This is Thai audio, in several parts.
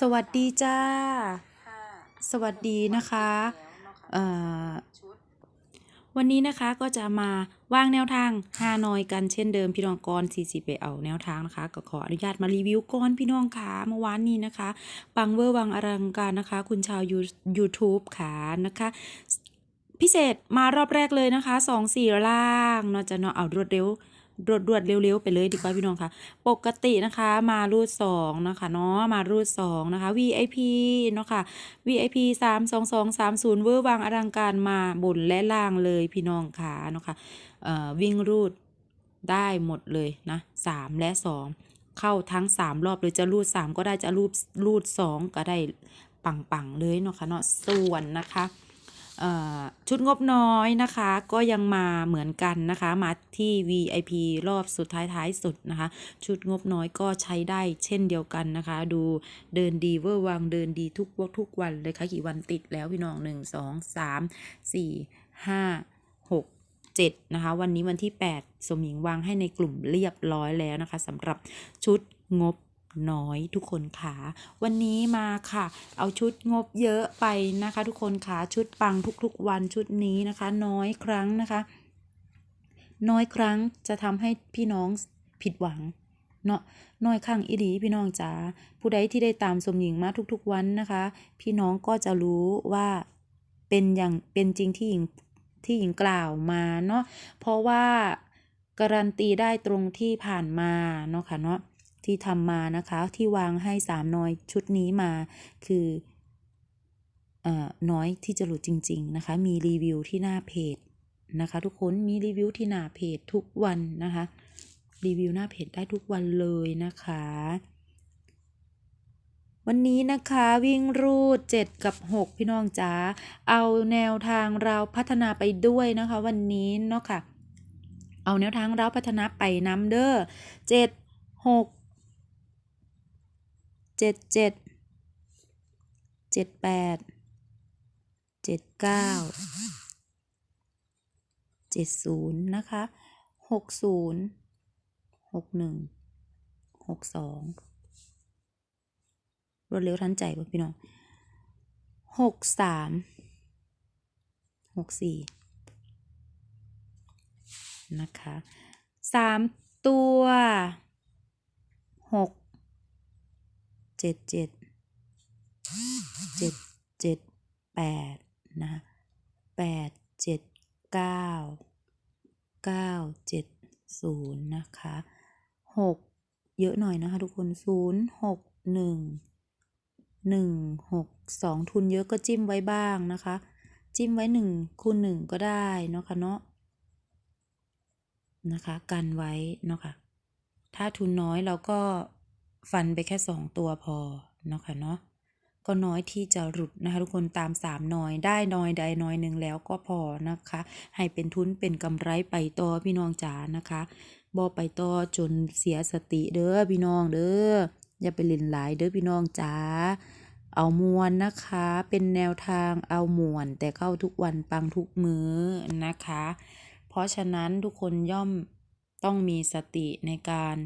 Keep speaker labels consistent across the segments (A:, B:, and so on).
A: สวัสดีจ้า
B: ค่ะ
A: สวัสดีนะคะ
B: แล้วเนาะค่ะ
A: เอ่อ
B: ชุด
A: วันนี้นะคะก็จะมาวางแนวทางฮานอยกันเช่นเดิมพี่น้องก่อนสี่สิไปเอาแนวทางนะคะ ก็ขออนุญาตมารีวิวก่อนพี่น้องค่ะเมื่อวานนี้นะคะ ปังเวอร์วังอลังการนะคะ คุณชาวยู YouTube ค่ะนะคะ พิเศษมารอบแรกเลยนะคะสองสี่ล่างเนาะจะเนาะเอารวดเร็ว รวดรวดเร็วๆ ไปเลยดีกว่าพี่น้องค่ะ ปกตินะคะมารูดสองนะคะเนาะมารูดสองนะคะ VIP เนาะค่ะ VIP สามสองสองสามศูนย์เวอร์วางอลังการมาบนและล่างเลยพี่น้องค่ะเนาะค่ะเอ่อวิ่งรูดได้หมดเลยนะสามและสองเข้าทั้งสามรอบเลยจะรูดสามก็ได้จะรูดรูดสองก็ได้ปังๆเลยเนาะค่ะเนาะส่วนนะคะ ชุดงบน้อยนะคะ ก็ยังมาเหมือนกันนะคะ มาที่ VIP รอบสุดท้ายท้ายสุดนะคะ ชุดงบน้อยก็ใช้ได้เช่นเดียวกันนะคะ ดูเดินดีเวอร์วังเดินดีทุกวันทุกวันเลยค่ะกี่วันติดแล้วพี่น้องหนึ่งสองสามสี่ห้าหกเจ็ดนะคะ วันนี้วันที่ 8 สมหญิงวางให้ในกลุ่มเรียบร้อยแล้วนะคะสำหรับชุดงบ น้อยทุกคนค่ะวันนี้มาค่ะ เอาชุดงบเยอะไปนะคะ ทุกคนค่ะชุดปังทุกๆวันชุดนี้นะคะ น้อยครั้งนะคะ น้อยครั้งจะทำให้พี่น้องผิดหวังเนาะน้อยครั้งอีดีพี่น้องจ๋าผู้ใดที่ได้ตามสมหญิงมาทุกๆวันนะคะ พี่น้องก็จะรู้ว่าเป็นอย่างเป็นจริงที่หญิงที่หญิงกล่าวมาเนาะเพราะว่าการันตีได้ตรงที่ผ่านมาเนาะค่ะเนาะ ที่ทำมานะคะ ที่วางให้สามน้อยชุดนี้มาคือเอ่อน้อยที่จะหลุดจริง ๆ นะคะ มีรีวิวที่หน้าเพจนะคะ ทุกคนมีรีวิวที่หน้าเพจทุกวันนะคะ รีวิวหน้าเพจได้ทุกวันเลยนะคะวันนี้นะคะวิ่งรูด 7 กับ 6 พี่น้องจ๋าเอาแนวทางเราพัฒนาไปด้วยนะคะ วันนี้เนาะค่ะ เอาแนวทางเราพัฒนาไปน้ำเด้อเจ็ดหก เจ็ดเจ็ดเจ็ดแปดเจ็ดเก้าเจ็ดศูนย์นะคะหกศูนย์หกหนึ่งหกสองรวดเร็วทันใจป่ะพี่น้องหกสามหกสี่นะคะสามตัวหก เจ็ดเจ็ดเจ็ดเจ็ดแปดนะแปดเจ็ดเก้าเก้าเจ็ดศูนย์นะคะหกเยอะหน่อยนะคะทุกคนศูนย์หกหนึ่งหนึ่งหกสองทุนเยอะก็จิ้มไว้บ้างนะคะ จิ้มไว้หนึ่งคูณหนึ่งก็ได้นะคะเนาะนะคะ กันไว้เนาะค่ะถ้าทุนน้อยเราก็ ฟันไปแค่สองตัวพอเนาะค่ะเนาะก็น้อยที่จะหลุดนะคะทุกคนตามสามน้อยได้น้อยใดน้อยหนึ่งแล้วก็พอนะคะ ให้เป็นทุนเป็นกำไรไปต่อพี่น้องจ๋านะคะบอไปต่อจนเสียสติเด้อพี่น้องเด้ออย่าไปเล่นหลายเด้อพี่น้องจ๋าเอามวนนะคะ เป็นแนวทางเอามวนแต่เข้าทุกวันปังทุกมื้อนะคะ เพราะฉะนั้นทุกคนย่อมต้องมีสติในการ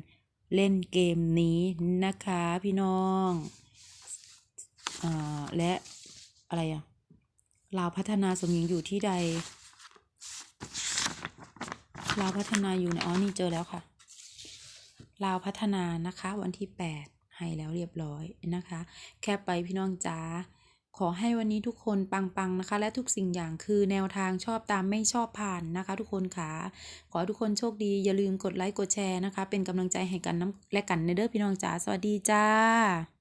A: เล่นเกมนี้นะคะพี่น้องอ่าและอะไรอะลาวพัฒนาสมหญิงอยู่ที่ใดลาวพัฒนาอยู่ในอ๋อนี่เจอแล้วค่ะลาวพัฒนานะคะวันที่แปดให้แล้วเรียบร้อยนะคะ แค่ไปพี่น้องจ๋า ขอให้วันนี้ทุกคนปังๆนะคะ และทุกสิ่งอย่างคือแนวทางชอบตามไม่ชอบผ่านนะคะ ทุกคนค่ะ ขอทุกคนโชคดีอย่าลืมกดไลค์กดแชร์นะคะ เป็นกำลังใจให้กันน้ำและกันในเด้อพี่น้องจ๋าสวัสดีจ้า